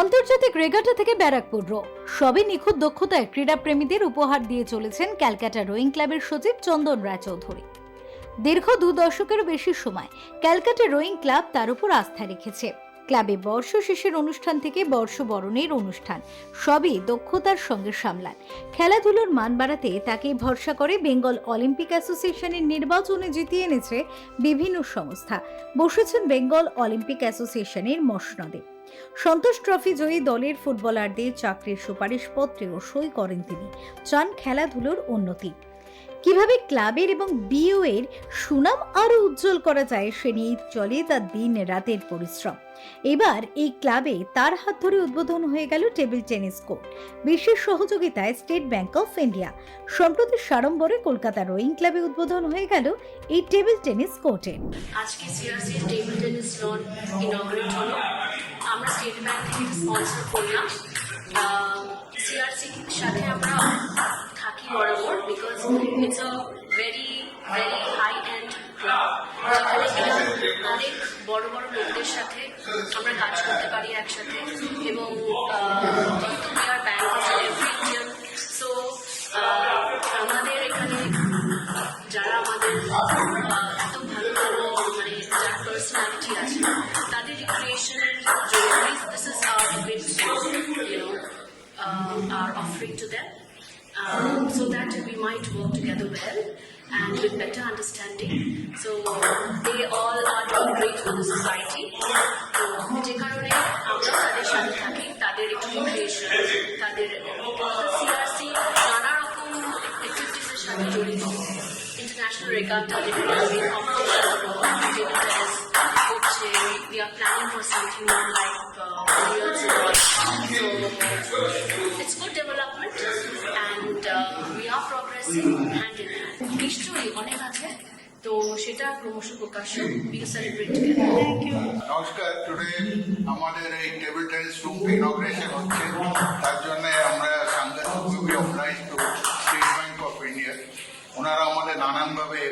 আন্তর্জাতিক রেগাটা থেকে ব্যারাকপুর রো। সবই নিখুঁত দক্ষতায় ক্রীড়াপ্রেমীদের উপহার দিয়ে চলেছেন ক্যালকাটা রোয়িং ক্লাবের সচিব চন্দন রায়চৌধুরী দীর্ঘ দু দশকেরও বেশি সময় ক্যালকাটা রোয়িং ক্লাব তার উপর আস্থা রেখেছে। ক্লাবে বর্ষ শেষের অনুষ্ঠান থেকে বর্ষবরণের অনুষ্ঠান। সবই দক্ষতার সঙ্গে সামলান। খেলাধুলোর মান বাড়াতে তাকে ভরসা করে বেঙ্গল অলিম্পিক অ্যাসোসিয়েশনের নির্বাচনে জিতিয়ে এনেছে বিভিন্ন সংস্থা। বসেছেন বেঙ্গল অলিম্পিক অ্যাসোসিয়েশনের মসনদে। সন্তোষ ট্রফি জয়ী দলের ফুটবলারদের চাকরির সুপারিশপত্রেও সই করেন তিনি। চান খেলাধুলোর উন্নতি। কীভাবে ক্লাবের এবং বিও এর সুনাম আরও উজ্জ্বল করা যায় সে নিয়ে চলে তার দিন রাতের পরিশ্রম। এবার এই ক্লাবে তার হাত ধরে উদ্বোধন হয়ে গেল টেবিল টেনিস কোর্ট বিশেষ সহযোগিতায় স্টেট ব্যাংক অফ ইন্ডিয়া। সম্প্রতি সাড়ম্বরে কলকাতা রোয়িং ক্লাবে উদ্বোধন হয়ে গেল এই টেবিল টেনিস কোর্টের আজকে সিআরসি টেবিল টেনিস লন ইনগ্রেট হলো। আমরা স্টেট ব্যাংক থেকে স্পন্সর করলাম। সিআরসির সাথে আমরা থাকি বরাবর because it's a very very high club অনেক বড় বড় লোকদের সাথে আমরা কাজ করতে পারি একসাথে এবং সো আমাদের এখানে যারা আমাদের এত ভালো ভালো মানে যারা পার্সোনালিটি আছে, তাদের রিক্রিয়েশনের জন্য this is our our offering to them um, so that we might work together well and with better understanding so they all are doing great for the society তো যে কারণে আমরা তাদের সাথে থাকি তাদের একটু রিক্রিয়েশন তাদের সিআরসি নানা রকম অ্যাক্টিভিটিসের সাথে জড়িত international regatta diplomacy competition tennis হচ্ছে we are planning for something more like uh, নিশ্চয়ই অনেক আছে। তো সেটা ক্রমশ you. নমস্কার টুডে আমাদের এই টেবিল টেনিস রুম ইনগ্রেশন হচ্ছে। তার জন্য আমরা সাংঘাতিকভাবে oblige to State Bank of India ওনারা আমাদের নানানভাবে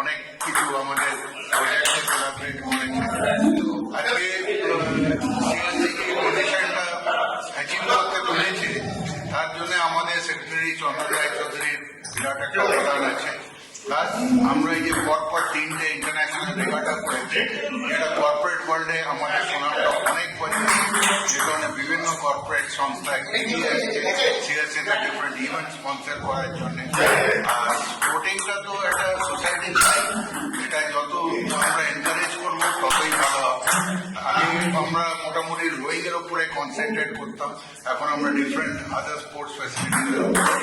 অনেক কিছু আমাদের প্রজেক্টে আজকে প্লাস আমরা এই যে পরপর তিনটে ইন্টারন্যাশনাল রেগাটা করেছি যেটা কর্পোরেট ওয়ার্ল্ডে আমাদের সুনামটা অনেক পরিমাণে যে কারণে বিভিন্ন কর্পোরেট সংস্থা এগিয়ে আসছে সিএসএতে ডিফারেন্ট ইভেন্ট স্পন্সর করার জন্য আর স্পোর্টিংটা তো একটা সোসাইটি এটা যত আমরা এনকারেজ করব ততই ভালো হবে আগে আমরা মোটামুটি রোয়িং এর উপরে কনসেন্ট্রেট করতাম এখন আমরা ডিফারেন্ট আদার স্পোর্টস ফ্যাসিলিটিসের উপরে।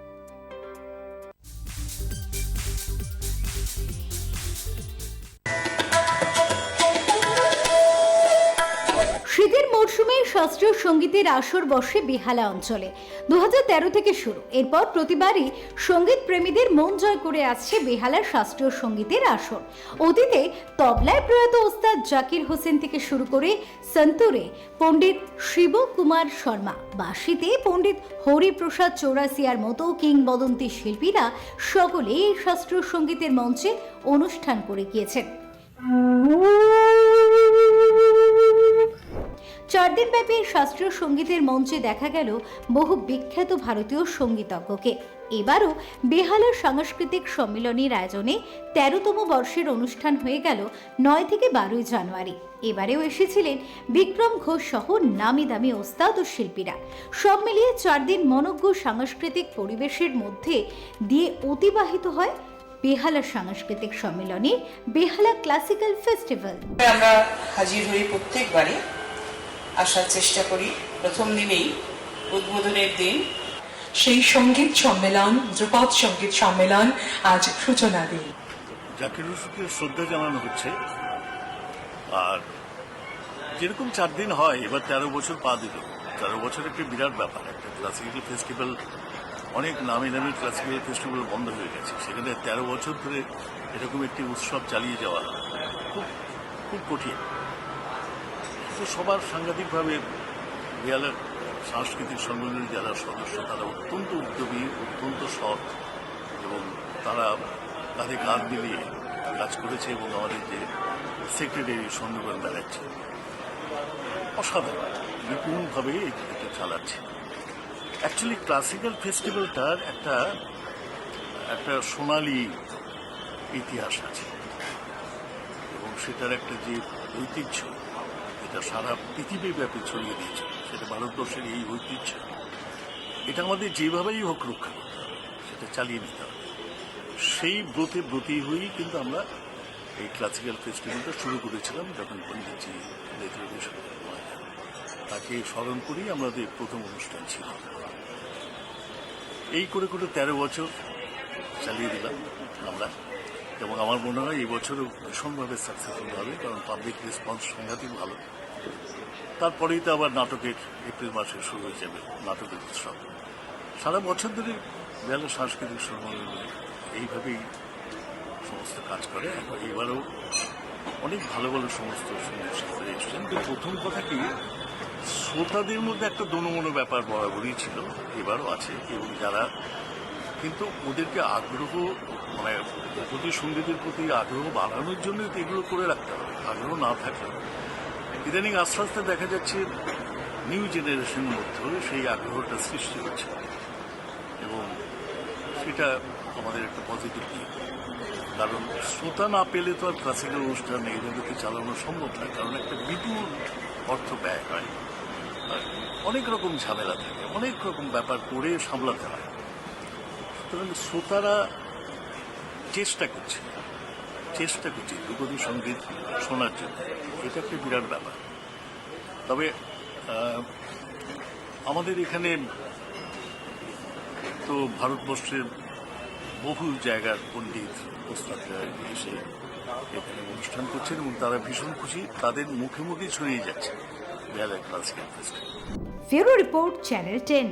শীতের মরশুমে শাস্ত্রীয় সঙ্গীতের আসর বসে বেহালা অঞ্চলে। দুহাজার তেরো থেকে শুরু। এরপর প্রতিবারই সংগীত প্রেমীদের মন জয় করে আসছে বেহালা শাস্ত্রীয় সঙ্গীতের আসর। অতীতে তবলায় প্রয়াত ওস্তাদ জাকির হোসেন থেকে শুরু করে সন্তুরে, পণ্ডিত শিব কুমার শর্মা, বাঁশিতে পণ্ডিত হরিপ্রসাদ চৌরাসিয়ার মতো কিংবদন্তি শিল্পীরা সকলে এই শাস্ত্রীয় সঙ্গীতের মঞ্চে অনুষ্ঠান করে গিয়েছেন। দিনব্যাপী শাস্ত্রীয় সঙ্গীতের মঞ্চে দেখা গেল বহু বিখ্যাত ভারতীয় সঙ্গীতজ্ঞকে। এবারও বেহালা সাংস্কৃতিক সম্মেলনের আয়োজনে তেরোতম বর্ষের অনুষ্ঠান হয়ে গেল নয় থেকে বারোই জানুয়ারি। এবারেও এসেছিলেন বিক্রম ঘোষ সহ নামি দামি ওস্তাদ ও শিল্পীরা। সব মিলিয়ে চার দিন মনজ্ঞ সাংস্কৃতিক পরিবেশের মধ্যে দিয়ে অতিবাহিত হয় বেহালা সাংস্কৃতিক সম্মেলনে, বেহালা ক্লাসিক্যাল ফেস্টিভ্যাল। আমরা হাজির হই প্রত্যেকবারে আসার চেষ্টা করি। প্রথম দিনেই উদ্বোধনের দিন। সেই সংগীত সম্মেলন ধ্রুপদ সংগীত সম্মেলন আজ সূচনা দিন জাকির শ্রদ্ধা জানানো হচ্ছে। আর যেরকম চার দিন হয়, এবার তেরো বছর পা দিল। তেরো বছর একটি বিরাট ব্যাপার। একটা ক্লাসিক্যাল ফেস্টিভ্যাল অনেক নামি দামি ক্লাসিক্যাল ফেস্টিভ্যাল বন্ধ হয়ে গেছে। সেখানে তেরো বছর ধরে এরকম একটি উৎসব চালিয়ে যাওয়া খুব খুব কঠিন। তো সবার সাংঘাতিকভাবে রিয়ালের সাংস্কৃতিক সম্মেলনের যারা সদস্য, তারা অত্যন্ত উদ্যোগী, অত্যন্ত সৎ এবং তারা কাঁধে কাঁধ মিলিয়ে কাজ করেছে এবং আমাদের যে সেক্রেটারি সন্ধ্যবান ব্যানার্জি, অসাধারণ। নিপুণভাবে এটা চালাচ্ছে। অ্যাকচুয়ালি ক্লাসিক্যাল ফেস্টিভ্যালটার একটা একটা সোনালি ইতিহাস আছে এবং সেটার একটা যে ঐতিহ্য এটা সারা পৃথিবীব্যাপী ছড়িয়ে দিয়েছে। সেটা ভারতবর্ষের এই ঐতিহ্য। এটা আমাদের যেভাবেই হোক রক্ষা করতে হবে, সেটা চালিয়ে নিতে হবে। সেই ব্রতে ব্রতী হয়েই কিন্তু আমরা এই ক্লাসিক্যাল ফেস্টিভ্যালটা শুরু করেছিলাম যখন পণ্ডিতজি তাকে স্মরণ করেই আমাদের প্রথম অনুষ্ঠান ছিল। এই করে করে তেরো বছর চালিয়ে দিলাম আমরা। এবং আমার মনে হয় এই বছরও ভীষণভাবে সাকসেসফুল হবে, কারণ পাবলিক রেসপন্স সাংঘাতিক ভালো। তারপরেই তো আবার নাটকের এপ্রিল মাসে শুরু হয়ে যাবে নাটকের উৎসব। সারা বছর ধরে বেলা সাংস্কৃতিক সম্মেলন এইভাবেই সমস্ত কাজ করে। এবং এবারও অনেক ভালো ভালো সমস্ত সংগীত এসেছেন। তো প্রথম কথা কি, শ্রোতাদের মধ্যে একটা দনমনো ব্যাপার বরাবরই ছিল, এবারও আছে। এবং যারা কিন্তু ওদেরকে আগ্রহ মানে প্রতি সঙ্গীতের প্রতি আগ্রহ বাড়ানোর তো এগুলো করে রাখতে হবে। আগ্রহ না থাকলে ইদানিং আস্তে আস্তে দেখা যাচ্ছে নিউ জেনারেশনের মধ্যেও সেই আগ্রহটা সৃষ্টি হচ্ছে। এবং সেটা আমাদের একটা পজিটিভ দিক। কারণ শ্রোতা না পেলে তো আর ক্লাসিক্যাল অনুষ্ঠান এইভাবে চালানো সম্ভব নয় কারণ একটা বিপুল অর্থ ব্যয় হয়। অনেক রকম ঝামেলা থাকে, অনেক রকম ব্যাপার করে সামলাতে হয়। সুতরাং শ্রোতারা চেষ্টা করছে। চেষ্টা করছি ধ্রুপদী সংগীত শোনার জন্য। এটা একটা বিরাট ব্যাপার। তবে আমাদের এখানে তো ভারতবর্ষের বহু জায়গার পণ্ডিত ওস্তাদরা এসে এখানে অনুষ্ঠান করছেন এবং তারা ভীষণ খুশি। তাদের মুখে মুখে ছড়িয়ে যাচ্ছে। Classical festival bureau report channel ten.